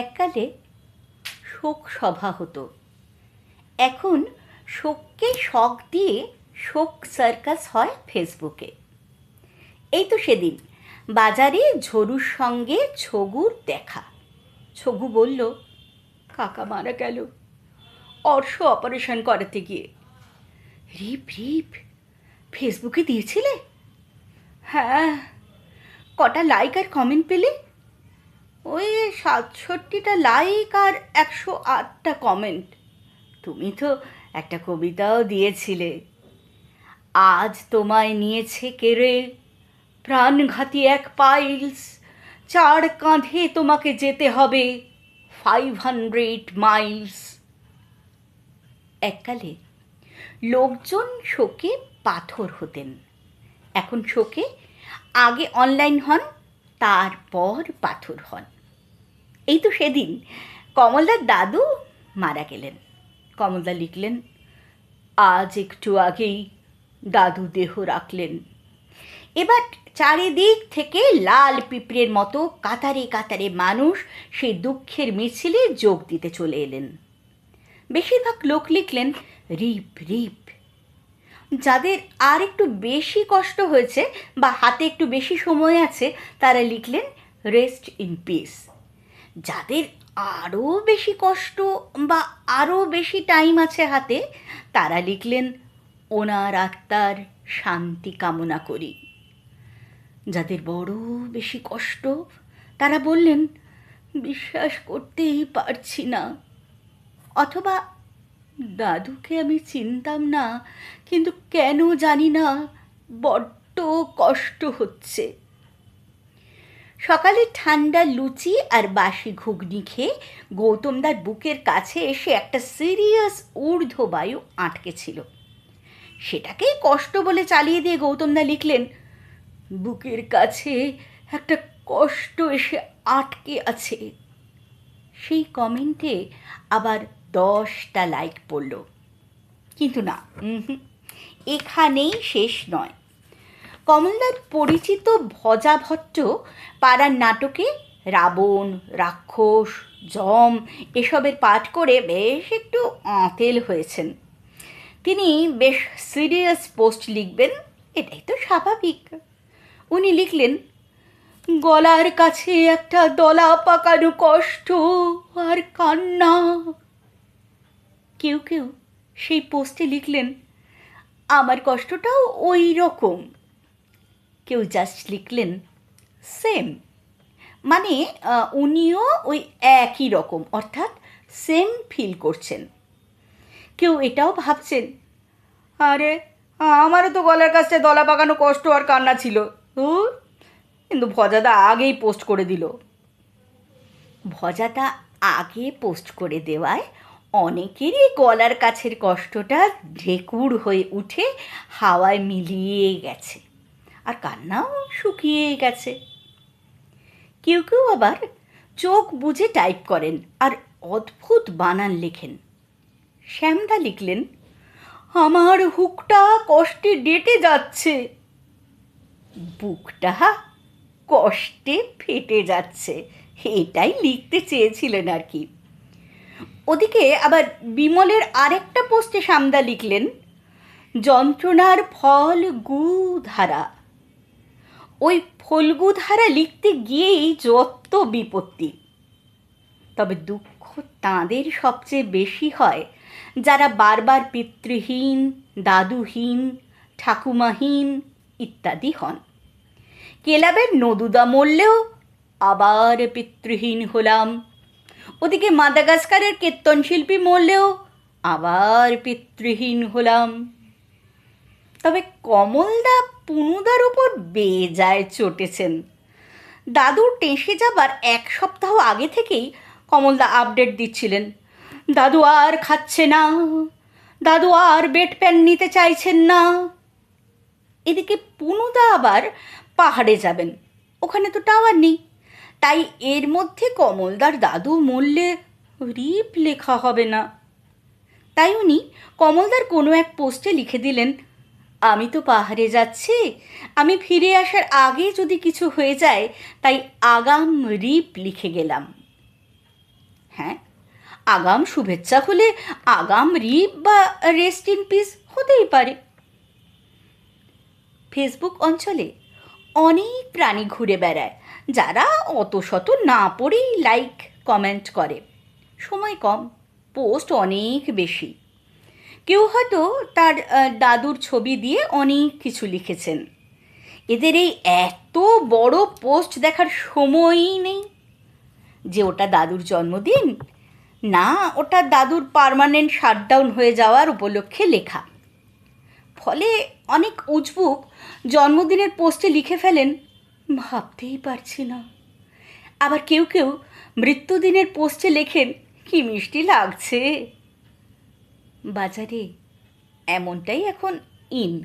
এককালে শোক সভা হতো। এখন শোককে শখ দিয়ে শোক সার্কাস হয় ফেসবুকে। এই তো সেদিন, বাজারে ঝরুর সঙ্গে ছগুর দেখা। ছগু বলল, কাকা মারা গেল, অর্শ অপারেশন করাতে গিয়ে। রিপ রিপ, ফেসবুকে দিয়েছিলে? হ্যাঁ কটা লাইক আর কমেন্ট পেলে ওই সাতষট্টিটা লাইক আর একশো আটটা কমেন্ট। তুমি তো একটা কবিতাও দিয়েছিলে। আজ তোমায় নিয়েছে কেড়ে প্রাণঘাতী এক পাইলস, চার কাঁধে তোমাকে যেতে হবে ফাইভ হান্ড্রেড মাইলস এককালে লোকজন শোকে পাথর হতেন। এখন শোকে আগে অনলাইন হন, তারপর পাথর হন। এই তো সেদিন। কমলদার দাদু মারা গেলেন। কমলদা লিখলেন, আজ একটু আগেই দাদু দেহ রাখলেন। এবার চারিদিক থেকে লাল পিঁপড়ের মতো কাতারে কাতারে মানুষ সেই দুঃখের মিছিলে যোগ দিতে চলে এলেন। বেশিরভাগ লোক লিখলেন, রিপ রিপ। যাদের আর একটু বেশি কষ্ট হয়েছে বা হাতে একটু বেশি সময় আছে, তারা লিখলেন, রেস্ট ইন পিস। যাদের আরও বেশি কষ্ট বা আরও বেশি টাইম আছে হাতে, তারা লিখলেন, ওনার আত্মার শান্তি কামনা করি। যাদের বড় বেশি কষ্ট, তারা বললেন, বিশ্বাস করতেই পারছি না। অথবা, দাদুকে আমি চিনতাম না, কিন্তু কেন জানি না, বড্ড কষ্ট হচ্ছে। সকালে ঠান্ডা লুচি আর বাসি ঘুগনি খেয়ে গৌতমদার বুকের কাছে এসে একটা সিরিয়াস ঊর্ধ্ববায়ু আটকে ছিল। সেটাকেই কষ্ট বলে চালিয়ে দিয়ে গৌতমদা লিখলেন, বুকের কাছে একটা কষ্ট এসে আটকে আছে। সেই কমেন্টে আবার দশটা লাইক পড়ল। কিন্তু না এখানেই শেষ নয়। কমলদার পরিচিত ভজা ভট্ট পাড়ার নাটকে রাবণ, রাক্ষস জম এসবের পাঠ করে বেশ একটু আঁতেল হয়েছেন। তিনি বেশ সিরিয়াস পোস্ট লিখবেন, এটাই তো স্বাভাবিক। উনি লিখলেন, গলার কাছে একটা দলা পাকানো কষ্ট আর কান্না। কেউ কেউ সেই পোস্টে লিখলেন, আমার কষ্টটাও ওই রকম। কেউ জাস্ট লিখলেন সেম মানে উনিও ওই একই রকম, অর্থাৎ সেম ফিল করছেন। কেউ এটাও ভাবছেন, আরে, আমারও তো গলার কাছে দলা পাকানো কষ্ট আর কান্না ছিল। কিন্তু ভজাদা আগেই পোস্ট করে দিল। ভজাদা আগে পোস্ট করে দেওয়ায় অনেকেরই গলার কাছের কষ্টটা ঢেকুর হয়ে উঠে হাওয়ায় মিলিয়ে গেছে। আর কান্নাও শুকিয়ে গেছে। কেউ কেউ আবার চোখ বুঝে টাইপ করেন আর অদ্ভুত বানান লেখেন। শ্যামদা লিখলেন, আমার হুকটা কষ্টে ডেটে যাচ্ছে। বুকটা কষ্টে ফেটে যাচ্ছে। এটাই লিখতে চেয়েছিলেন আর কি। ওদিকে আবার বিমলের আরেকটা পোস্টে সামদা লিখলেন, যন্ত্রণার ফল গু ধারা। ওই ফলগু ধারা লিখতে গিয়েই যত বিপত্তি। তবে দুঃখ তাঁদের সবচেয়ে বেশি হয় যারা বারবার পিতৃহীন, দাদুহীন, ঠাকুমাহীন ইত্যাদি হন। কেলাবের নদুদা মরলেও আবার পিতৃহীন হলাম। ওদিকে মাদাগাস্কারের কীর্তন শিল্পী মরলেও আবার পিতৃহীন হলাম। তবে কমলদা পুনুদার উপর বেজায় চটেছেন। দাদুর টেসে যাবার এক সপ্তাহ আগে থেকেই কমলদা আপডেট দিচ্ছিলেন। দাদু আর খাচ্ছে না। দাদু আর বেড প্যান নিতে চাইছেন না। এদিকে পুনুদা আবার পাহাড়ে যাবেন। ওখানে তো টাওয়ার নেই। তাই এর মধ্যে কমলদার দাদু মরলে রিপ লেখা হবে না। তাই উনি কমলদার কোনো এক পোস্টে লিখে দিলেন আমি তো পাহাড়ে যাচ্ছি। আমি ফিরে আসার আগে যদি কিছু হয়ে যায়, তাই আগাম রিপ লিখে গেলাম। হ্যাঁ আগাম শুভেচ্ছা হলে আগাম রিপ বা রেস্ট ইন পিস হতেই পারে। ফেসবুক অঞ্চলে অনেক প্রাণী ঘুরে বেড়ায়, যারা অত শত না পড়েই লাইক কমেন্ট করে। সময় কম পোস্ট অনেক বেশি। কেউ হয়তো তার দাদুর ছবি দিয়ে অনেক কিছু লিখেছেন। এদের এই এত বড় পোস্ট দেখার সময়ই নেই যে ওটা দাদুর জন্মদিন, না ওটা দাদুর পার্মানেন্ট শাটডাউন হয়ে যাওয়ার উপলক্ষে লেখা। ফলে অনেক উজবুক জন্মদিনের পোস্টে লিখে ফেলেন, ভাবতেই পারছি না। আবার কেউ কেউ মৃত্যুদিনের পোস্টে লেখেন, কি মিষ্টি লাগছে। বাজারে। এমনটাই এখন ইন।